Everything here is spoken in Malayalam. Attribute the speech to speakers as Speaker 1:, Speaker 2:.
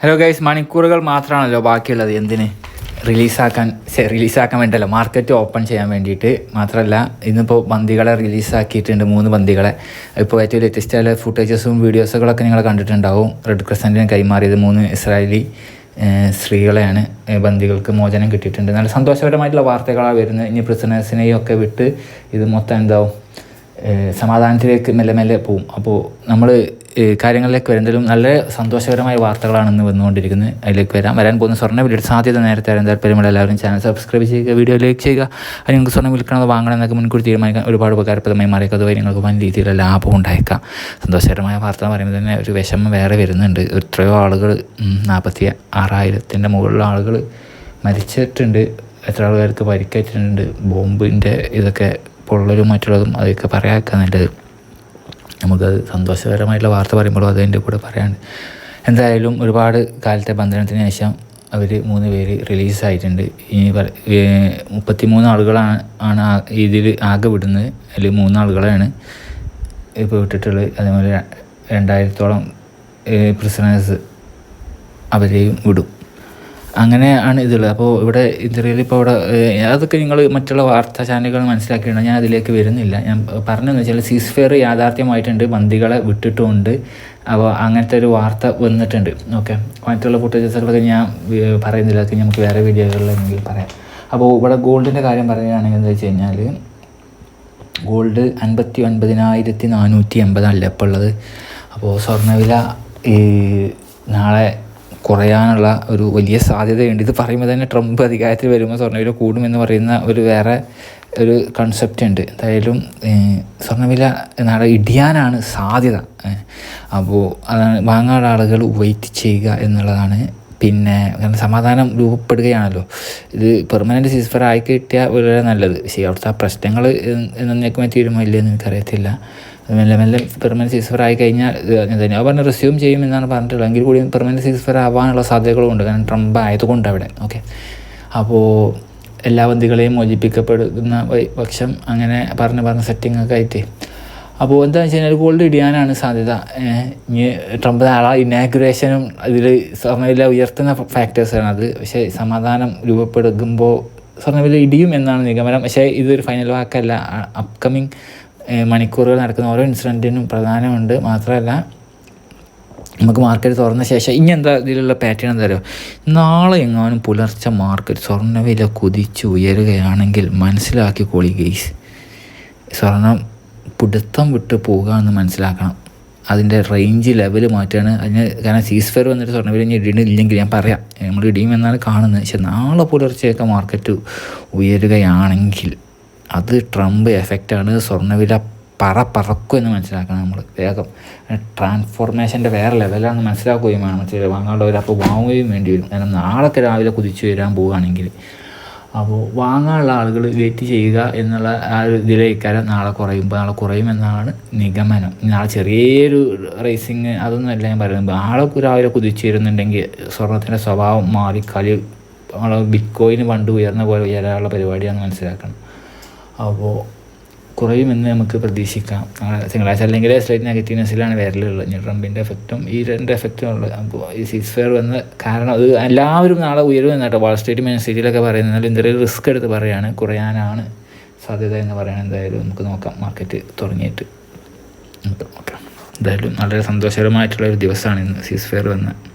Speaker 1: ഹലോ ഗൈസ് മണിക്കൂറുകൾ മാത്രമാണല്ലോ ബാക്കിയുള്ളത്. എന്തിന്? റിലീസാക്കാൻ റിലീസാക്കാൻ വേണ്ടല്ലോ മാർക്കറ്റ് ഓപ്പൺ ചെയ്യാൻ വേണ്ടിയിട്ട് മാത്രമല്ല ഇന്നിപ്പോൾ ബന്ദികളെ റിലീസാക്കിയിട്ടുണ്ട് മൂന്ന് ബന്ദികളെ ഇപ്പോൾ ഏറ്റവും ലേറ്റസ്റ്റ് ആയ ഫുട്ടേജസും വീഡിയോസുകളൊക്കെ നിങ്ങൾ കണ്ടിട്ടുണ്ടാവും. റെഡ് ക്രസന്റിന് കൈമാറിയത് മൂന്ന് ഇസ്രായേലി സ്ത്രീകളെയാണ്. ബന്ദികൾക്ക് മോചനം കിട്ടിയിട്ടുണ്ട്. നല്ല സന്തോഷപരമായിട്ടുള്ള വാർത്തകളാണ് വരുന്നത്. ഇനി പ്രിസണേഴ്സിനെയും ഒക്കെ വിട്ട് ഇത് മൊത്തം എന്താവും? സമാധാനത്തിലേക്ക് മെല്ലെ മെല്ലെ പോവും. അപ്പോൾ നമ്മൾ കാര്യങ്ങളിലേക്ക് വരുന്നതിലും നല്ല സന്തോഷകരമായ വാർത്തകളാണ് ഇന്ന് വന്നുകൊണ്ടിരിക്കുന്നത്. അതിലേക്ക് വരാം. വരാൻ പോകുന്ന സ്വർണ വിലയുടെ സാധ്യത നേരത്തെ അറിയാൻ താല്പര്യമുള്ള എല്ലാവരും ചാനൽ സബ്സ്ക്രൈബ് ചെയ്യുക വീഡിയോ ലൈക്ക് ചെയ്യുക. അത് നിങ്ങൾക്ക് സ്വർണം വിൽക്കണത് വാങ്ങണം എന്നൊക്കെ മുൻകൂട്ടി തീരുമാനിക്കാൻ ഒരുപാട് ഉപകാരപ്രദമായി മാറിയേക്കും. അതുവഴി നിങ്ങൾക്ക് വൻ രീതിയിലുള്ള ലാഭം ഉണ്ടായേക്കാം. സന്തോഷകരമായ വാർത്ത എന്ന് പറയുമ്പോൾ തന്നെ ഒരു വിഷമം വേറെ വരുന്നുണ്ട്. എത്രയോ ആളുകൾ നാൽപ്പത്തി ആറായിരത്തിന്റെ മുകളിലുള്ള ആളുകൾ മരിച്ചിട്ടുണ്ട്. എത്ര ആൾക്കാർക്ക് പരിക്കേറ്റിട്ടുണ്ട്. ബോംബിന്റെ ഇതൊക്കെ പൊള്ളലും മറ്റുള്ളതും അതൊക്കെ പറയാക്കാൻ നല്ലത്. നമുക്കത് സന്തോഷകരമായിട്ടുള്ള വാർത്ത പറയുമ്പോഴും അതിന്റെ കൂടെ പറയാണ്ട്. എന്തായാലും ഒരുപാട് കാലത്തെ ബന്ധനത്തിന് ശേഷം അവർ മൂന്ന് പേര് റിലീസായിട്ടുണ്ട്. ഇനി മുപ്പത്തി മൂന്ന് ആളുകളാണ് ആണ് ഇതിൽ ആകെ വിടുന്നത്. അതിൽ മൂന്നാളുകളാണ് ഇപ്പോൾ വിട്ടിട്ടുള്ളത്. അതേപോലെ രണ്ടായിരത്തോളം പ്രിസണേഴ്സ് അവരെയും വിടും. അങ്ങനെയാണ് ഇതുള്ളത് അപ്പോൾ ഇവിടെ ഇന്ത്യയിൽ ഇപ്പോൾ ഇവിടെ അതൊക്കെ നിങ്ങൾ മറ്റുള്ള വാർത്താ ചാനലുകൾ മനസ്സിലാക്കിയിട്ടുണ്ട്. ഞാൻ അതിലേക്ക് വരുന്നില്ല. ഞാൻ പറഞ്ഞതെന്ന് വെച്ചാൽ സീസ് ഫെയർ യാഥാർത്ഥ്യമായിട്ടുണ്ട്. ബന്ദികളെ വിട്ടിട്ടുമുണ്ട്. അപ്പോൾ അങ്ങനത്തെ ഒരു വാർത്ത വന്നിട്ടുണ്ട്. ഓക്കെ. മറ്റുള്ള ഫുട്ടേജസുകളൊക്കെ ഞാൻ പറയുന്നില്ല. അതൊക്കെ നമുക്ക് വേറെ വീഡിയോകളിലെങ്കിൽ പറയാം. അപ്പോൾ ഇവിടെ ഗോൾഡിന്റെ കാര്യം പറയുകയാണെങ്കിൽ എന്താ വെച്ച് കഴിഞ്ഞാൽ ഗോൾഡ് അൻപത്തി ഒൻപതിനായിരത്തി നാനൂറ്റി എൺപതാണല്ലേ ഇപ്പോൾ ഉള്ളത്. അപ്പോൾ സ്വർണവില ഈ നാളെ കുറയാനുള്ള ഒരു വലിയ സാധ്യതയുണ്ട് ഇത് പറയുമ്പോൾ തന്നെ ട്രംപ് അധികാരത്തിൽ വരുമ്പോൾ സ്വർണവില കൂടുമെന്ന് പറയുന്ന ഒരു വേറെ ഒരു കൺസെപ്റ്റ് ഉണ്ട് എന്തായാലും സ്വർണവില നാളെ ഇടിയാനാണ് സാധ്യത. അപ്പോൾ അതാണ് വാങ്ങാനുള്ള ആളുകൾ വെയിറ്റ് ചെയ്യുക എന്നുള്ളതാണ് പിന്നെ സമാധാനം രൂപപ്പെടുകയാണല്ലോ. ഇത് പെർമനന്റ് സീസ്ഫർ ആയി കിട്ടിയാൽ വളരെ നല്ലത്. പക്ഷേ അവിടുത്തെ ആ പ്രശ്നങ്ങൾ എന്നേക്കുമായി തീരുമോ ഇല്ലയെന്ന് എനിക്കറിയത്തില്ല. മെല്ലെ മെല്ലെ പെർമനന്റ് സീസ്ഫർ ആയി കഴിഞ്ഞാൽ ഞാൻ പറഞ്ഞ റിസ്യൂം ചെയ്യും എന്നാണ് പറഞ്ഞിട്ടുള്ളത്. എങ്കിൽ കൂടി പെർമനന്റ് സീസ്ഫർ ആവാനുള്ള സാധ്യതകളും ഉണ്ട്. കാരണം ട്രംപ് ആയതുകൊണ്ട് അവിടെ. ഓക്കെ അപ്പോൾ എല്ലാ ബന്ധികളെയും മോചിപ്പിക്കപ്പെടുന്ന പക്ഷം അങ്ങനെ പറഞ്ഞ് പറഞ്ഞ് സെറ്റിംഗ് ഒക്കെ ആയിട്ട് അപ്പോൾ എന്താ വെച്ച് കഴിഞ്ഞാൽ ഗോൾഡ് ഇടിയാനാണ് സാധ്യത. ഇനി ട്രംപ് നാളെ ഇനാഗുറേഷനും അതിൽ സ്വർണവില ഉയർത്തുന്ന ഫാക്ടേഴ്സാണ് അത്. പക്ഷേ സമാധാനം രൂപപ്പെടുമ്പോൾ സ്വർണവില ഇടിയും എന്നാണ് നിഗമനം. പക്ഷേ ഇതൊരു ഫൈനൽ വാക്കല്ല. അപ്കമിങ് മണിക്കൂറുകൾ നടക്കുന്ന ഓരോ ഇൻസിഡന്റിനും പ്രധാനമുണ്ട്. മാത്രമല്ല നമുക്ക് മാർക്കറ്റ് തുറന്ന ശേഷം ഇനി എന്താ ഇതിലുള്ള പാറ്റേൺ എന്താ പറയുക നാളെ എങ്ങാനും പുലർച്ചെ മാർക്കറ്റ് സ്വർണവില കുതിച്ച് ഉയരുകയാണെങ്കിൽ മനസ്സിലാക്കിക്കോളി ഗെയ്സ് സ്വർണം പിടുത്തം വിട്ട് പോകുക എന്ന് മനസ്സിലാക്കണം. അതിന്റെ റേഞ്ച് ലെവൽ മാറ്റുകയാണ് അതിന് കാരണം സീസ് ഫെയർ വന്നിട്ട് സ്വർണവില ഇനി ഇല്ലെങ്കിൽ ഞാൻ പറയാം. നമ്മൾ ഇടിയും എന്നാണ് കാണുന്നത്. പക്ഷെ നാളെ പുലർച്ചെയൊക്കെ മാർക്കറ്റ് ഉയരുകയാണെങ്കിൽ അത് ട്രംപ് എഫക്റ്റാണ് സ്വർണവില പറ പറക്കും എന്ന് മനസ്സിലാക്കണം നമ്മൾ വേഗം. ട്രാൻസ്ഫോർമേഷന്റെ വേറെ ലെവലാണെന്ന് മനസ്സിലാക്കുകയും വേണം. ചില വാങ്ങാനുള്ളവർ വാങ്ങുകയും വേണ്ടി വരും. കാരണം നാളൊക്കെ രാവിലെ കുതിച്ചു വരാൻ പോവുകയാണെങ്കിൽ അപ്പോൾ വാങ്ങാനുള്ള ആളുകൾ വെയിറ്റ് ചെയ്യുക എന്നുള്ള ആ ഒരു ഇതിലേക്കാരം നാളെ കുറയുമ്പോൾ നാളെ കുറയുമെന്നാണ് നിഗമനം. നാളെ ചെറിയൊരു റേസിങ് അതൊന്നും അല്ല ഞാൻ പറയുന്നത്. ആളെ രാവിലെ കുതിച്ചു വരുന്നുണ്ടെങ്കിൽ സ്വർണത്തിന്റെ സ്വഭാവം മാറി കളി നമ്മളെ ബിറ്റ് കോയിന് പണ്ട് ഉയർന്ന പോലെ ഉയരാനുള്ള പരിപാടിയാണെന്ന് മനസ്സിലാക്കണം. അപ്പോൾ കുറയുമെന്ന് നമുക്ക് പ്രതീക്ഷിക്കാം. തിങ്കളാഴ്ച അല്ലെങ്കിൽ സ്ലൈറ്റ് നെഗറ്റീവ്നെസ്സിലാണ് വരലുള്ളത്. ഇനി ട്രംപിന്റെ എഫക്റ്റും ഈ രണ്ട് എഫക്റ്റും ഉള്ളത് ഈ സീസ് ഫെയർ വന്ന കാരണം അത് എല്ലാവരും നാളെ ഉയരും എന്നാട്ടോ വാൾ സ്ട്രീറ്റ് മെയിൻ സിറ്റിയിലൊക്കെ പറയുന്നത്. റിസ്ക് എടുത്ത് പറയുകയാണ് കുറയാനാണ് സാധ്യത എന്ന് പറയുന്നത് എന്തായാലും നമുക്ക് നോക്കാം. മാർക്കറ്റ് തുടങ്ങിയിട്ട്. നമുക്ക് നോക്കാം. എന്തായാലും വളരെ സന്തോഷകരമായിട്ടുള്ള ഒരു ദിവസമാണ് ഇന്ന്. സീസ് ഫെയർ വന്ന.